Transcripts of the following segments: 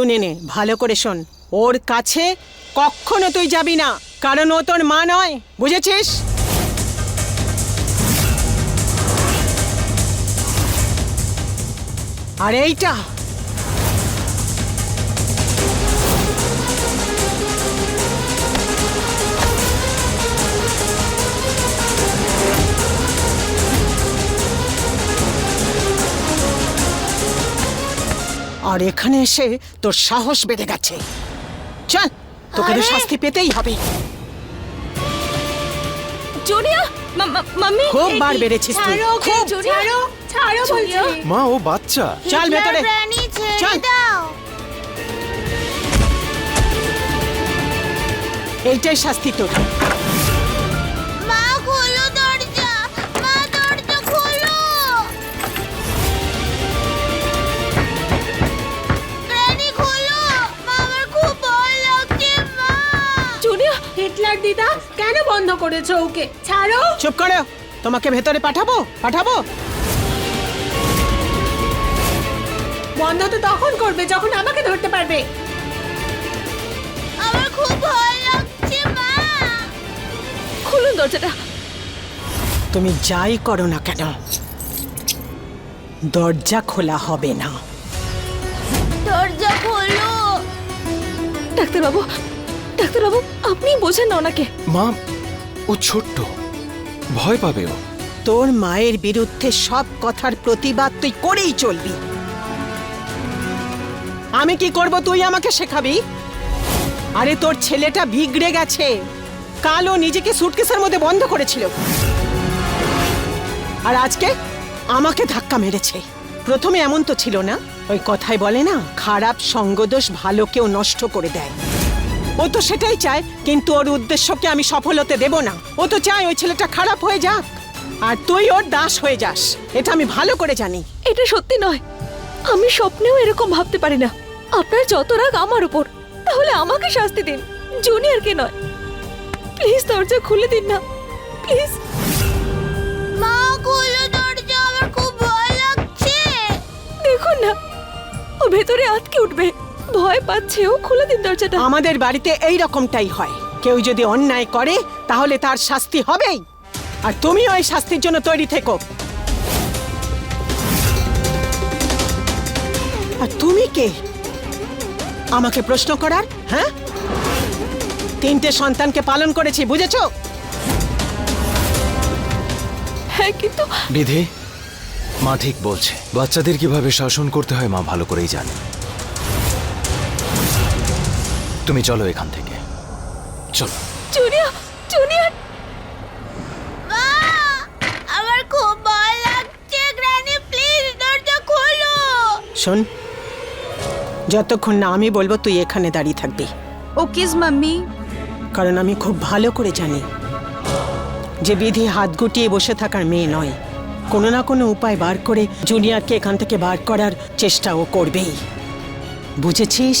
শুনে নে, ভালো করে শোন। ওর কাছে কখনো তুই যাবি না, কারণ ও তোর মা নয়, বুঝেছিস? আর এইটা আর এখানে এসে তোর সাহস বেড়ে গেছে। চল তোকে তো শাস্তি পেতেই হবে। জুনিয়া মাম্মি খুব বার বেড়েছিস তুই। খুব জুনিয়া ছাড়ো বলছি। মা ও বাচ্চা। চল ভেতরে। চল। এইটাই শাস্তি তোর। হিটলার দিদা কেন বন্ধ করেছ ওকে? ছাড়ো। চুপ করো। তোমাকে ভেতরে পাঠাবো? পাঠাবো? বন্ধ তো তখন করবে যখন আমাকে ধরতে পারবে। আমার খুব ভয় লাগছে মা। খুলুন দরজাটা। তুমি যাই করো না কেন? দরজা খোলা হবে না। দরজা খোলো। ডাক্তারবাবু ডাক্তারবাবু আপনি বোঝেন না ওনাকে। মা ও ছোট্ট। ভয় পাবে ও। তোর মায়ের বিরুদ্ধে সব কথার প্রতিবাদ তুই করেই চলবি। আমি কি করব তুই আমাকে শেখাবি? আরে তোর ছেলেটা বিগড়ে গেছে। কালো নিজেকে সুটকেসের মধ্যে বন্ধ করেছিল। আর আজকে আমাকে ধাক্কা মেরেছে। প্রথমে এমন তো ছিল না। ওই কথাই বলে না খারাপ সঙ্গদোষ ভালোকেও নষ্ট করে দেয়। ও তো সেটাই চায় কিন্তু ওর উদ্দেশ্যকে আমি সফল হতে দেব না। ও তো চায় ওই ছেলেটা খারাপ হয়ে যাক। আর তুই ওর দাস হয়ে যাস। এটা আমি ভালো করে জানি। এটা সত্যি নয়। আমি স্বপ্নেও এরকম ভাবতে পারি না। আপনার যত রাগ আমার উপর তাহলে আমাকে শাস্তি দিন। জুনিয়রকে নয়। প্লিজ দরজা খুলে দিন না। প্লিজ। মা খুলে দরজা আমার খুব ভয় লাগছে। দেখুন না ও ভেতরে আটকে উঠবে। ভয় পাচ্ছে ও খুলে দিন দরজাটা। আমাদের বাড়িতে এই রকমটাই হয়। কেউ যদি অন্যায় করে তাহলে তার শাস্তি হবেই। আর তুমিও এই শাস্তির জন্য তৈরি থেকো। আর তুমি কে? আমাকে প্রশ্ন করার হ্যাঁ? তিনটে সন্তানকে পালন করেছি বুঝেছ? হ্যাঁ কিন্তু বিধি মা ঠিক বলছে। বাচ্চাদের কীভাবে শাসন করতে হয় মা ভালো করেই জানে। তুমি চলো এখান থেকে। চলো। জুনিয়র জুনিয়র আমার খুব ভয় লাগছে গ্র্যানি প্লিজ দরজা খোলো। শোন যতক্ষণ না আমি বলব তুই এখানে দাঁড়িয়ে থাকবি। ওকেজ মাম্মি। কারণ আমি খুব ভালো করে জানি যে বিধি হাত গুটিয়ে বসে থাকার মেয়ে নয়। কোনো না কোনো উপায় বার করে জুনিয়রকে এখান থেকে বার করার চেষ্টা ও করবেই। বুঝেছিস?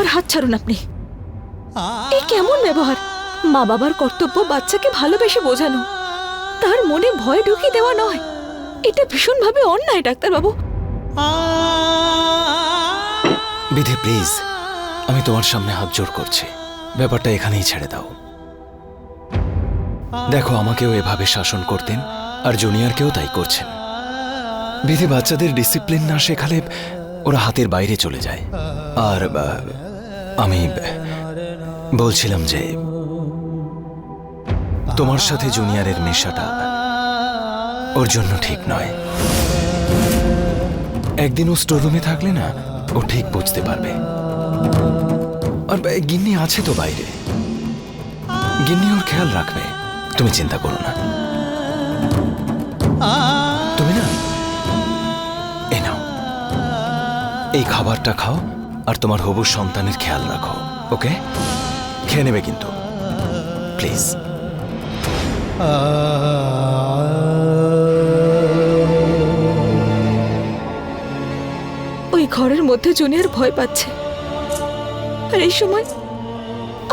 আমার হাত ছাড়ুন আপনি। এই কেমন ব্যবহার? মা বাবার কর্তব্য বাচ্চাকে ভালোবেসে বোঝানো। তার মনে ভয় ঢুকিয়ে দেওয়া নয়। এটা ভীষণভাবে অন্যায়, ডাক্তারবাবু। বিধি, প্লিজ। আমি তোমার সামনে হাত জোর করছি। ব্যাপারটা এখানেই ছেড়ে দাও। দেখো, আমাকেও এভাবে শাসন করতেন আর জুনিয়রকেও তাই করছেন। বিধি, বাচ্চাদের ডিসিপ্লিন না শেখালে ওরা হাতের বাইরে চলে যায়। আর আমি বলছিলাম যে তোমার সাথে জুনিয়রের মেশাটা ওর জন্য ঠিক নয়। একদিন ও স্টোররুমে থাকলে না, ও ঠিক বুঝতে পারবে। আর গিন্নি আছে তো বাইরে। গিন্নি ওর খেয়াল রাখবে, তুমি চিন্তা করো না। তুমি না? এই খাবারটা খাও আর তোমার হবু সন্তানের খেয়াল রাখো, ওকে? খেয়ে নেবে কিন্তু। প্লিজ। ওই ঘরের মধ্যে জুনিয়র ভয় পাচ্ছে। আর এই সময়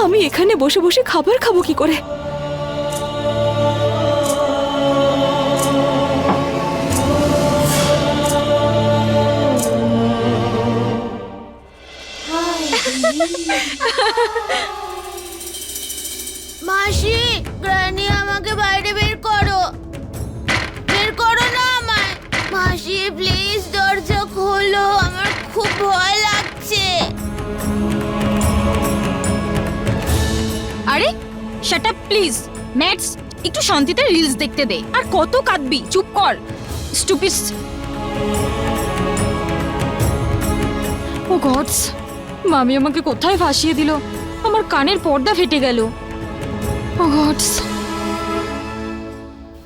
আমি এখানে বসে বসে খাবার খাব কি করে? মাসি গ্রানি আমাকে বাইরে বের করো। বের করো না আমায়। মাসি প্লিজ দরজা খোলো আমার খুব ভয় লাগছে। আরে শাট আপ প্লিজ ম্যাটস একটু শান্তিতে রিলস দেখতে দে। আর কত কাঁদবি চুপ কর। স্টুপিস ও গডস মামি আমাকে কোথায় ভাসিয়ে দিল? আমার কানের পর্দা ফেটে গেল।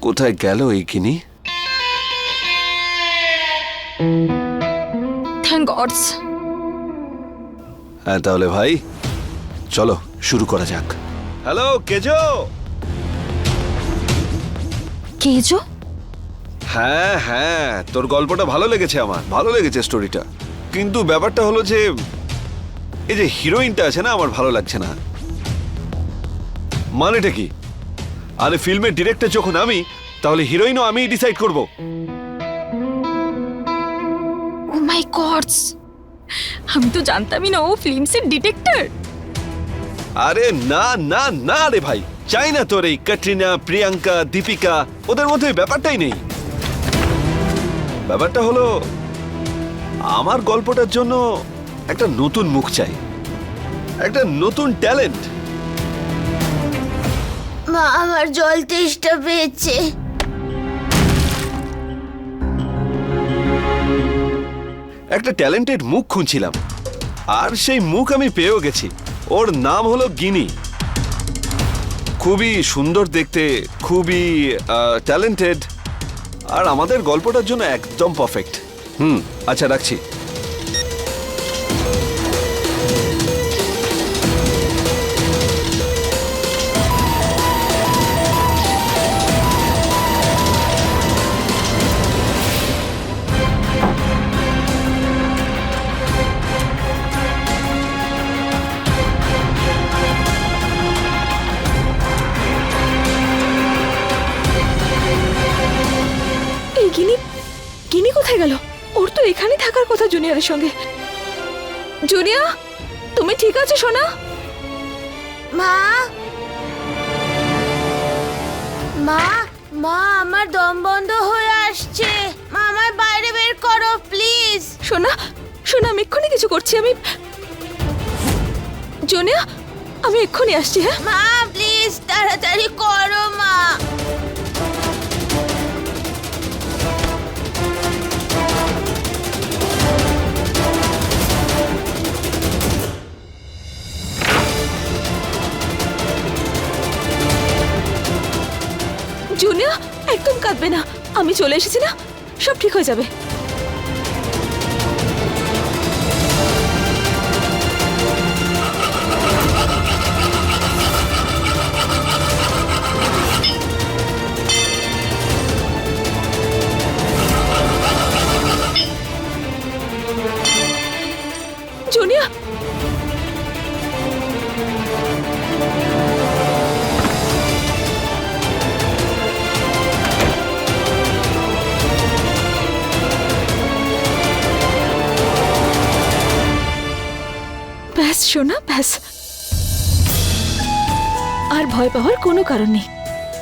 কোথায় গেল এই কিনি থ্যাংক গডস হ্যাঁ তাহলে ভাই চলো শুরু করা যাক। হ্যালো কেজো? কেজো? হ্যাঁ হ্যাঁ তোর গল্পটা ভালো লেগেছে আমার ভালো লেগেছে স্টোরিটা কিন্তু ব্যাপারটা হলো যে এই যে হিরোইনটা আছে না আমার ভালো লাগছে না। মানেটা কি? আরে ফিল্মের ডিরেক্টর যখন আমি তাহলে হিরোইনও আমি ডিসাইড করব। ও মাই গডস আমি তো জানতামই না ও ফিল্মসের ডিটেক্টর আরে না না না রে ভাই। চাই না তোর এই ক্যাটরিনা প্রিয়াঙ্কা দীপিকা ওদের মধ্যে ওই ব্যাপারটাই নেই। ব্যাপারটা হলো আমার গল্পটার জন্য একটা নতুন মুখ চাই। একটা নতুন ট্যালেন্ট। মা আমার জল তেষ্টা পেয়েছে। একটা ট্যালেন্টেড মুখ খুঁজছিলাম। আর সেই মুখ আমি পেয়েও গেছি। ওর নাম হলো গিনি। খুবই সুন্দর দেখতে খুবই ট্যালেন্টেড। আর আমাদের গল্পটার জন্য একদম পারফেক্ট। হুম আচ্ছা রাখছি। জুনিয়রের সঙ্গে। জুনিয়া তুমি ঠিক আছো সোনা? মা? মা মা আমার দম বন্ধ হয়ে আসছে। মা আমায় বাইরে বের করো প্লিজ। সোনা সোনা আমি এক্ষুনি কিছু করছি আমি জুনিয়া আমি এক্ষুনি আসছি হ্যাঁ? মা প্লিজ তাড়াতাড়ি করো মা। জুনিয়া একদম কাঁদবে না। আমি চলে এসেছি না সব ঠিক হয়ে যাবে। কোনো কারণ নেই।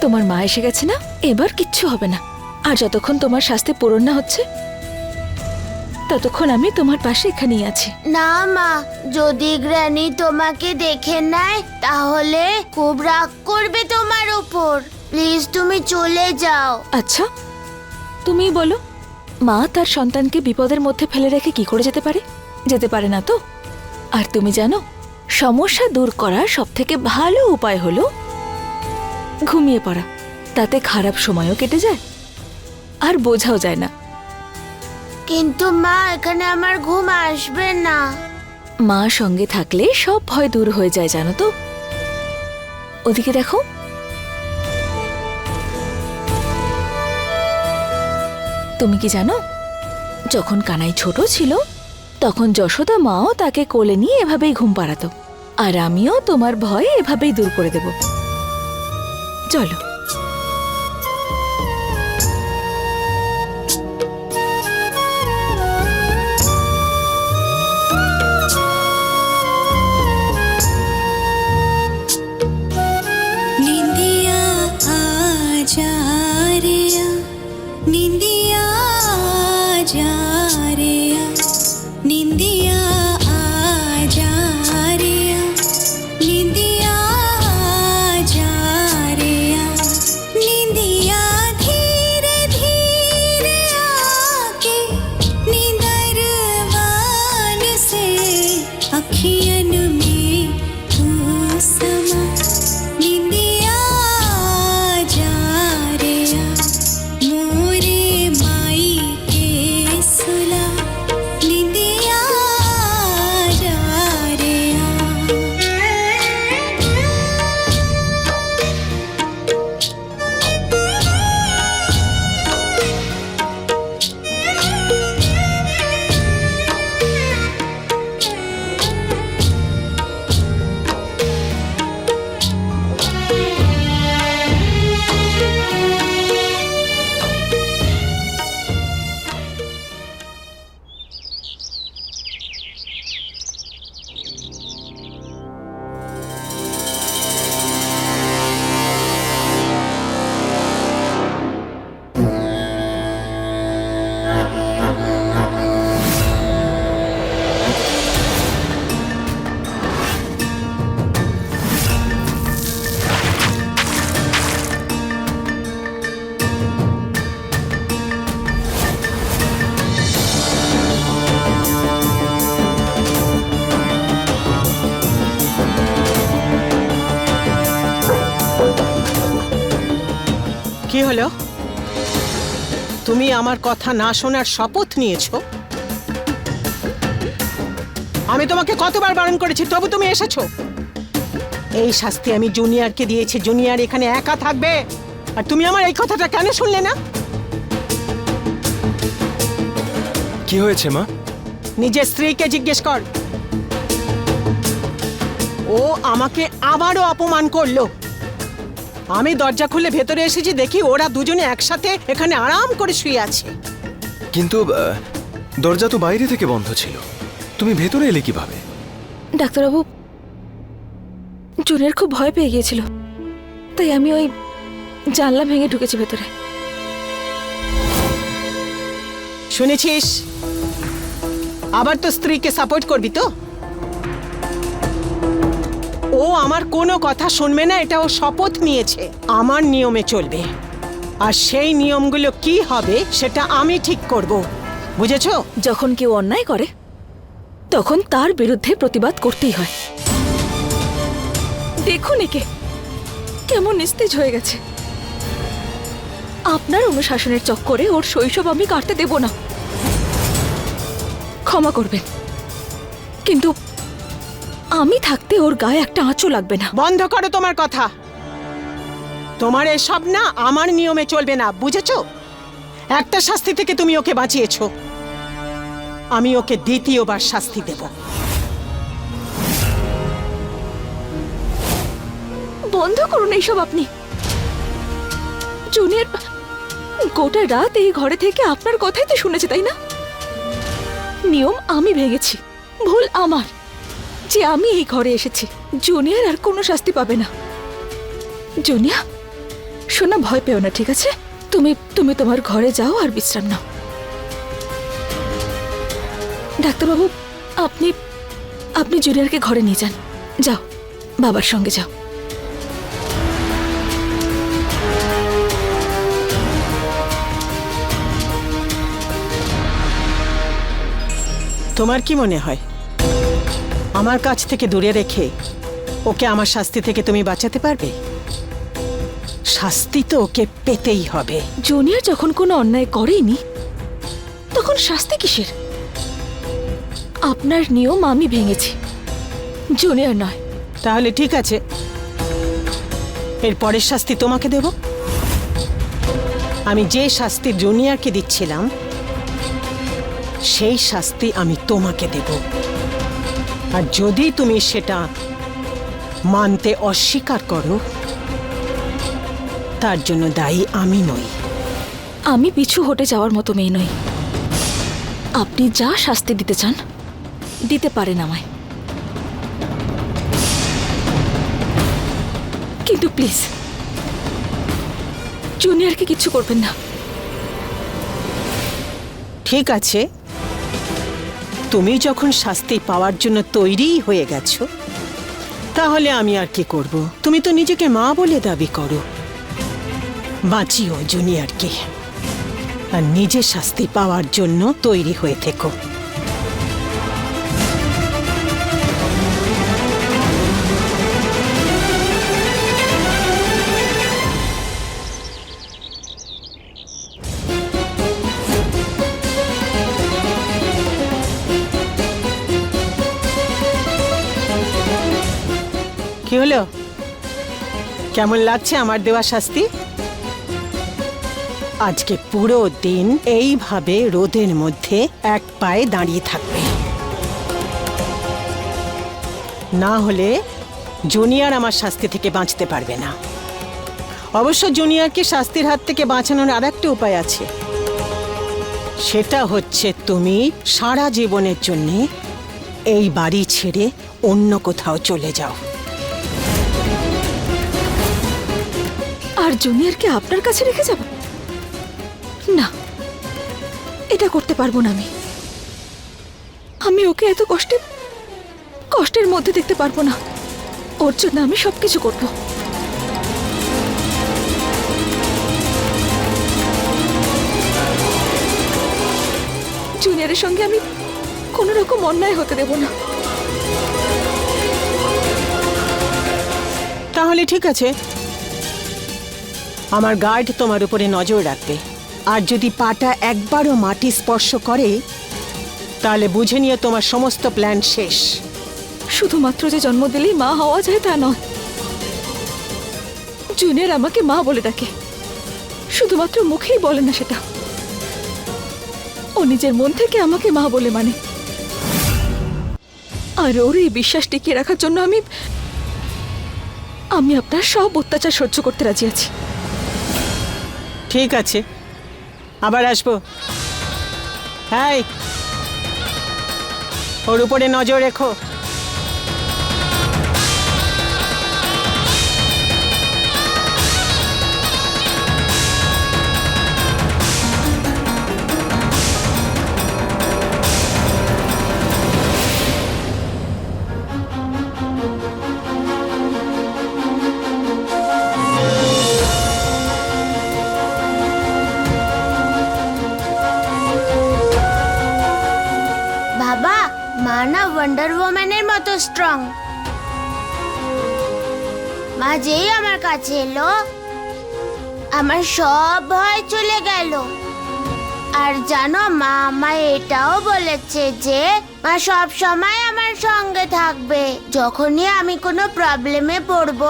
তোমার মা এসে গেছে না? এবার কিচ্ছু হবে না। আর যতক্ষণ তোমার শাস্তি পূরণ না হচ্ছে ততক্ষণ আমি তোমার পাশে এখানেই আছি। না মা যদি গ্র্যানি তোমাকে দেখে নেয় তাহলে খুব রাগ করবে তোমার উপর। প্লিজ তুমি চলে যাও। আচ্ছা তুমি বলো মা তার সন্তানকে বিপদের মধ্যে ফেলে রেখে কি করে যেতে পারে? যেতে পারে না তো? আর তুমি জানো সমস্যা দূর করার সব থেকে ভালো উপায় হলো ঘুমিয়ে পড়া। তাতে খারাপ সময়ও কেটে যায়। আর বোঝাও যায় না। কিন্তু মা এখানে আমার ঘুম আসবে না। মা সঙ্গে থাকলে সব ভয় দূর হয়ে যায় জানো তো? ওদিকে দেখো। তুমি কি জানো যখন কানাই ছোট ছিল তখন যশোদা মাও তাকে কোলে নিয়ে এভাবেই ঘুম পাড়াতো। আর আমিও তোমার ভয় এভাবেই দূর করে দেব। চলো হলো? তুমি আমার কথা না শোনার শপথ নিয়েছো? আমি তোমাকে কতবার বারণ করেছি তবু তুমি এসেছ? এই শাস্তি আমি জুনিয়রকে দিয়েছি জুনিয়র এখানে একা থাকবে। আর তুমি আমার এই কথাটা কেন শুনলে না? কি হয়েছে মা? নিজের স্ত্রীকে জিজ্ঞেস কর। ও আমাকে আবারও অপমান করল। আমি দরজা খুলে ভেতরে এসেছি দেখি ওরা দুজনে একসাথে এখানে আরাম করে শুয়ে আছে। কিন্তু আহ, দরজা তো বাইরে থেকে বন্ধ ছিল। তুমি ভেতরে এলে কীভাবে? ডাক্তারবাবু জুনের খুব ভয় পেয়ে গিয়েছিল। তাই আমি ওই জানলা ভেঙে ঢুকেছি ভেতরে। শুনেছিস? আবার তো স্ত্রীকে সাপোর্ট করবি তো? ও আমার কোনো কথা শুনবে না, এটা ও শপথ নিয়েছে। আমার নিয়মে চলবে। আর সেই নিয়মগুলো কি হবে, সেটা আমি ঠিক করব। বুঝেছ? যখন কেউ অন্যায় করে, তখন তার বিরুদ্ধে প্রতিবাদ করতেই হয়। দেখুন একে, কেমন নিস্তেজ হয়ে গেছে। আপনার অনুশাসনের চক্করে ওর শৈশব আমি কাটতে দেব না। ক্ষমা করবেন। কিন্তু আমি থাকতে ওর গায়ে একটা আঁচও লাগবে না। বন্ধ করো তোমার কথা। তোমার এসব না আমার নিয়মে চলবে না বুঝেছ? একটা শাস্তি থেকে তুমি ওকে বাঁচিয়েছো। আমি ওকে দ্বিতীয়বার শাস্তি দেব। বন্ধ করুন এইসব আপনি। জুনিয়র গোটা রাত এই ঘরে থেকে আপনার কথাই তো শুনেছে তাই না? নিয়ম আমি ভেঙেছি ভুল আমার। যে আমি এই ঘরে এসেছি, জুনিয়র আর কোনো শাস্তি পাবে না। জুনিয়া, শোনা, ভয় পেও না, ঠিক আছে? তুমি তুমি তোমার ঘরে যাও আর বিশ্রাম নাও। ডাক্তারবাবু, আপনি আপনি জুনিয়রকে ঘরে নিয়ে যান। যাও, বাবার সঙ্গে যাও। তোমার কি মনে হয়? আমার কাছ থেকে দূরে রেখে ওকে আমার শাস্তি থেকে তুমি বাঁচাতে পারবে? শাস্তি তো ওকে পেতেই হবে। জুনিয়র যখন কোনো অন্যায় করেনি তখন শাস্তি কিসের? আপনার নিয়ম আমি ভেঙেছি। জুনিয়র নয়। তাহলে ঠিক আছে। এর পরের শাস্তি তোমাকে দেব। আমি যে শাস্তি জুনিয়রকে দিচ্ছিলাম সেই শাস্তি আমি তোমাকে দেব। আর যদি তুমি সেটা মানতে অস্বীকার করো তার জন্য দায়ী আমি নই। আমি পিছু হটে যাওয়ার মতো মেয়ে নই। আপনি যা শাস্তি দিতে চান দিতে পারেন আমায়। কিন্তু প্লিজ জুনিয়রকে কিচ্ছু করবেন না। ঠিক আছে তুমি যখন শাস্তি পাওয়ার জন্য তৈরিই হয়ে গেছো, তাহলে আমি আর কি করব? তুমি তো নিজেকে মা বলে দাবি করো। বাঁচিও জুনিয়রকে। আর নিজে শাস্তি পাওয়ার জন্য তৈরি হয়ে থেকো। কেমন লাগছে আমার দেওয়া শাস্তি? আজকে পুরো দিন এইভাবে রোদের মধ্যে এক পায়ে দাঁড়িয়ে থাকবে। না হলে জুনিয়র আমার শাস্তি থেকে বাঁচতে পারবে না। অবশ্য জুনিয়রকে শাস্তির হাত থেকে বাঁচানোর আর একটা উপায় আছে। সেটা হচ্ছে তুমি সারা জীবনের জন্যে এই বাড়ি ছেড়ে অন্য কোথাও চলে যাও। আর জুনিয়রকে আপনার কাছে রেখে যাব? না, এটা করতে পারব না আমি। আমি ওকে এত কষ্টে, কষ্টের মধ্যে দেখতে পারব না। ওর জন্য আমি সবকিছু করব। জুনিয়রের সঙ্গে আমি কোনো রকম অন্যায় হতে দেব না। তাহলে ঠিক আছে আমার গার্ড তোমার উপরে নজর রাখবে। আর যদি পাটা একবারও মাটি স্পর্শ করে, তাহলে বুঝে নিয়ে তোমার সমস্ত প্ল্যান শেষ। শুধুমাত্র যে জন্ম দিলেই মা হওয়া যায় তা নয়। জুনিয়র আমাকে মা বলে ডাকে। শুধুমাত্র মুখেই বলে না সেটা। ও নিজের মন থেকে আমাকে মা বলে মানে। আর ওর এই বিশ্বাস টিকিয়ে রাখার জন্য আমি আমি আপনার সব অত্যাচার সহ্য করতে রাজি আছি। ঠিক আছে। আবার আসব। হ্যাঁ ওর উপরে নজর রেখো। ওম্যানের মতো স্ট্রং মা যেই আমার কাছে এলো। আমার সব ভয় চলে গেল। আর জানো মা আমায় এটাও বলেছে যে, মা সব সময় আমার সঙ্গে থাকবে। যখনই আমি কোনো প্রবলেমে পড়ব,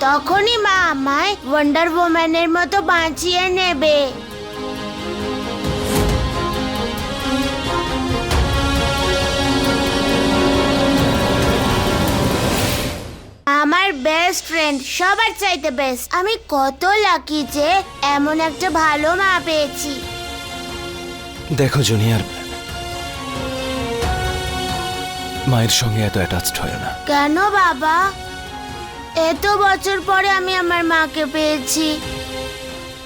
তখনই মা আমায় ওয়ান্ডার ওম্যানের মতো বাঁচিয়ে নেবে। আমার বেস্ট ফ্রেন্ড সবার চাইতে বেস্ট আমি কত লাকি যে এমন একটা ভালো মা পেয়েছি। দেখো জুনিয়র মায়ের সঙ্গে এত অ্যাটাচড হয় না। কেন বাবা? এত বছর পরে আমি আমার মাকে পেয়েছি।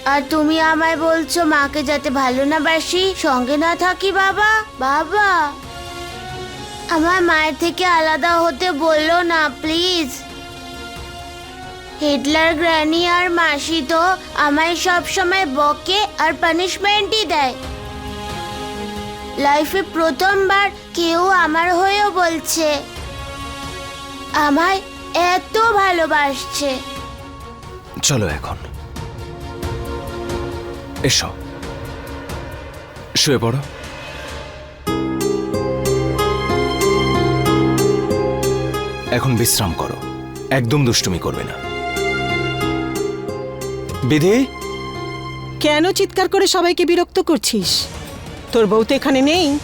আর তুমি আমায় বলছো মাকে যাতে ভালো না বাসি সঙ্গে না থাকি বাবা? বাবা! আমার মায়ের থেকে আলাদা হতে বলল না প্লিজ হিটলার গ্র্যানি আর মাসি তো আমায় সব সময় বকে আর পানিশমেন্টই দেয়। লাইফে প্রথমবার কেউ আমার হয়েও বলছে, আমায় এত ভালোবাসছে। চলো এখন। এসো। শুয়ে পড়ো। এখন বিশ্রাম করো। একদম দুষ্টুমি করবে না। বিধি? কেন চিৎকার করে সবাইকে বিরক্ত করছিস? তোর বউ তো এখানে নেই।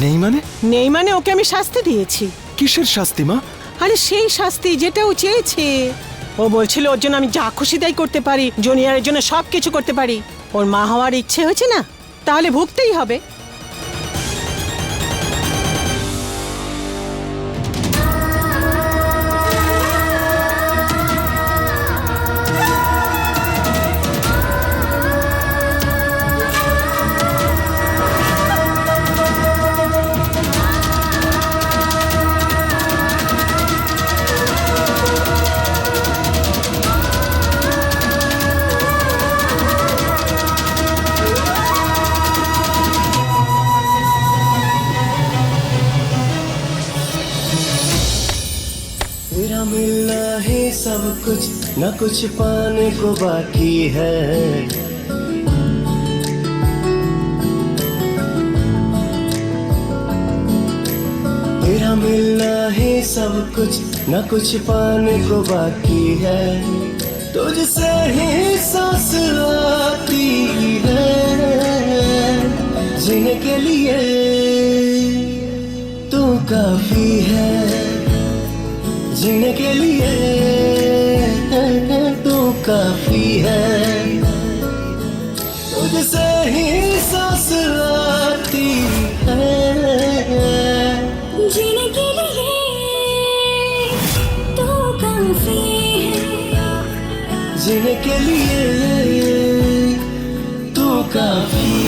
নেই মানে? নেই মানে ওকে আমি শাস্তি দিয়েছি। কিসের শাস্তি মা? আরে সেই শাস্তি যেটা ও চেয়েছে। ও বলছিল ওর জন্য আমি যা খুশি তাই করতে পারি জুনিয়রের জন্য সব কিছু করতে পারি। ওর মা হওয়ার ইচ্ছে হয়েছে না? তাহলে ভুগতেই হবে। कुछ पाने को बाकी है। तेरा मिलना है सब कुछ, न कुछ पाने को बाकी है। तुझसे ही सांस आती है, जीने के लिए तू काफ़ी है, जीने के लिए काफ़ी है। तुझसे ही सांस आती है। जीने के लिए तू काफ़ी है। जीने के लिए तू काफ़ी